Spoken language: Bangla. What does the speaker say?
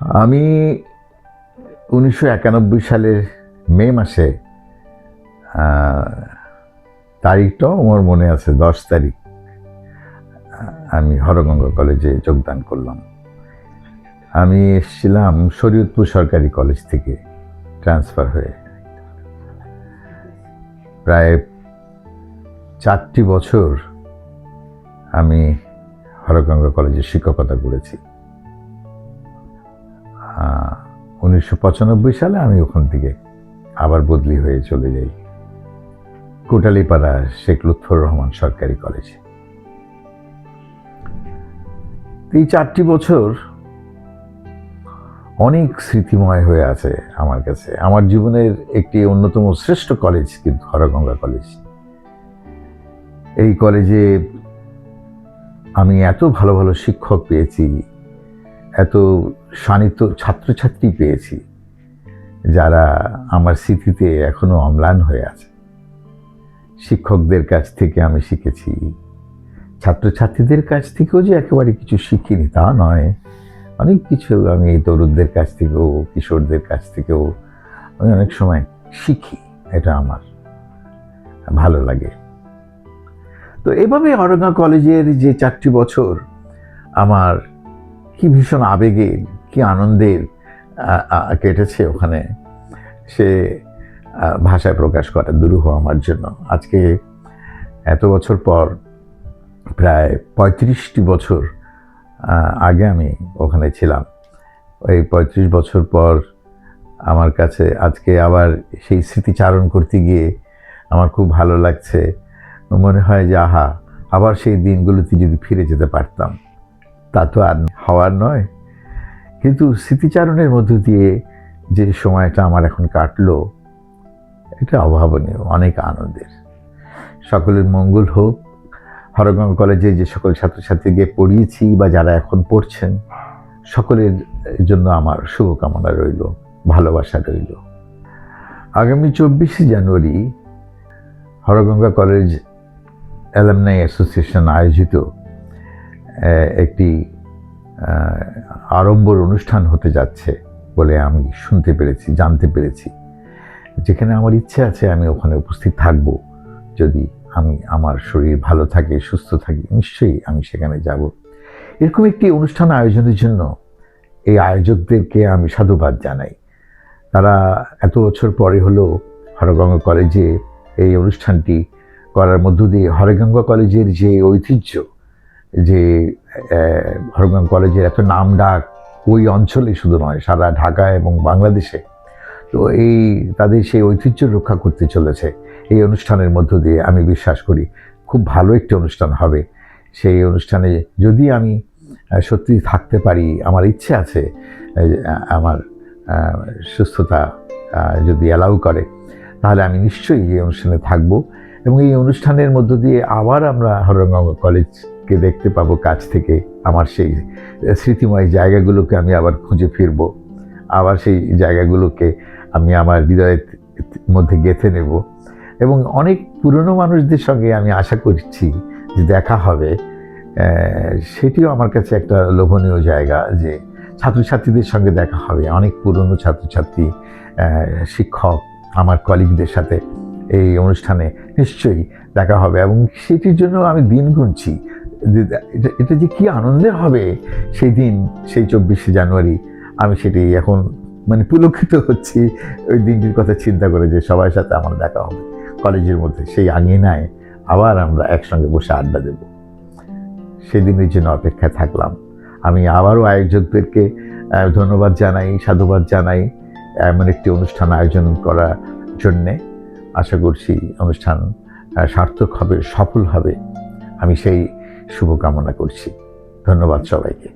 আমি উনিশশো একানব্বই সালের মে মাসে তারিখটাও আমার মনে আছে দশ তারিখ, আমি হরগঙ্গা কলেজে যোগদান করলাম। আমি এসেছিলাম শরীয়তপুর সরকারি কলেজ থেকে ট্রান্সফার হয়ে। প্রায় চারটি বছর আমি হরগঙ্গা কলেজে শিক্ষকতা করেছি। উনিশশো পঁচানব্বই সালে আমি ওখান থেকে আবার বদলি হয়ে চলে যাই। কোটালীপাড়া শেখ লুৎফর রহমান সরকারি কলেজে। এই চারটি বছর অনেক স্মৃতিময় হয়ে আছে আমার কাছে। আমার জীবনের একটি অন্যতম শ্রেষ্ঠ কলেজ কিন্তু হরগঙ্গা কলেজ। এই কলেজে আমি এত ভালো ভালো শিক্ষক পেয়েছি এত শানিত ছাত্রছাত্রী পেয়েছি যারা আমার স্মৃতিতে এখনও অম্লান হয়ে আছে। শিক্ষকদের কাছ থেকে আমি শিখেছি। ছাত্রছাত্রীদের কাছ থেকেও যে একেবারে কিছু শিখিনি তা নয়। অনেক কিছু আমি তরুণদের কাছ থেকেও, কিশোরদের কাছ থেকেও আমি অনেক সময় শিখি, এটা আমার ভালো লাগে। তো এভাবে অরঙ্গা কলেজের যে চারটি বছর আমার কি ভীষণ আবেগের কি আনন্দের কেটেছে ওখানে। সে ভাষায় প্রকাশ করা, দুরূহ আমার জন্য। আজকে এত বছর পর, প্রায় পঁয়ত্রিশটি বছর আগে আমি ওখানে ছিলাম। ওই পঁয়ত্রিশ বছর পর আমার কাছে, আজকে আবার সেই স্মৃতিচারণ করতে গিয়ে আমার খুব ভালো লাগছে। মনে হয় যে, আহা, আবার সেই দিনগুলোতে যদি ফিরে যেতে পারতাম। তা তো আর হওয়ার নয়। কিন্তু স্মৃতিচারণের মধ্য দিয়ে যে সময়টা আমার এখন কাটলো, এটা অভাবনীয়, অনেক আনন্দের। সকলের মঙ্গল হোক, হরগঙ্গা কলেজে যে সকল ছাত্রছাত্রীকে পড়িয়েছি বা যারা এখন পড়ছেন, সকলের জন্য আমার শুভকামনা রইল, ভালোবাসা রইল। আগামী চব্বিশে জানুয়ারি হরগঙ্গা কলেজ অ্যালামনাই অ্যাসোসিয়েশন আয়োজিত একটি আহ, আড়ম্বর অনুষ্ঠান হতে যাচ্ছে বলে আমি শুনতে পেরেছি জানতে পেরেছি। যেখানে আমার ইচ্ছে আছে আমি ওখানে উপস্থিত থাকব। যদি আমি আমার শরীর ভালো থাকে সুস্থ থাকে নিশ্চয়ই আমি সেখানে যাব। এরকম একটি অনুষ্ঠান আয়োজনের জন্য এই আয়োজকদেরকে আমি সাধুবাদ জানাই। তারা এত বছর পরে হলো হরগঙ্গা কলেজে এই অনুষ্ঠানটি করার মধ্য দিয়ে হরগঙ্গা কলেজের যে ঐতিহ্য যে আহ, কলেজের এত নাম ডাক ওই অঞ্চলে শুধু নয় সারা ঢাকা এবং বাংলাদেশে। তো এই তাদের সেই ঐতিহ্য রক্ষা করতে চলেছে। এই অনুষ্ঠানের মধ্য দিয়ে আমি বিশ্বাস করি খুব ভালো একটি অনুষ্ঠান হবে। সেই অনুষ্ঠানে যদি আমি সত্যি থাকতে পারি আমার ইচ্ছে আছে আমার সুস্থতা যদি অ্যালাউ করে তাহলে আমি নিশ্চয়ই এই অনুষ্ঠানে থাকব। এবং এই অনুষ্ঠানের মধ্য দিয়ে আবার আমরা হরঙ্গঙ্গা কলেজকে দেখতে পাবো কাছ থেকে আমার সেই স্মৃতিময় জায়গাগুলোকে আমি আবার খুঁজে ফিরব। আবার সেই জায়গাগুলোকে আমি আমার হৃদয়ের মধ্যে গেঁথে নেব। এবং অনেক পুরনো মানুষদের সঙ্গে আমি আশা করছি যে দেখা হবে। সেটিও আমার কাছে একটা লোভনীয় জায়গা যে ছাত্রছাত্রীদের সঙ্গে দেখা হবে। অনেক পুরনো ছাত্রছাত্রী শিক্ষক আমার কলিগদের সাথে এই অনুষ্ঠানে নিশ্চয়ই দেখা হবে। এবং সেটির জন্য আমি দিন গুনছি। এটা যে কী আনন্দের হবে সেই দিন, সেই চব্বিশে জানুয়ারি, আমি সেটি এখন মানে পুলক্ষিত হচ্ছি। ওই দিনটির কথা চিন্তা করে যে সবার সাথে আমার দেখা হবে। কলেজের মধ্যে সেই আঙিনায় আবার আমরা একসঙ্গে বসে আড্ডা দেব। সেদিনের জন্য অপেক্ষায় থাকলাম। আমি আবারও আয়োজকদেরকে ধন্যবাদ জানাই, সাধুবাদ জানাই, এমন একটি অনুষ্ঠান আয়োজন করার জন্যে। আশা করছি অনুষ্ঠান সার্থক হবে, সফল হবে। আমি সেই শুভকামনা করছি। ধন্যবাদ সবাইকে।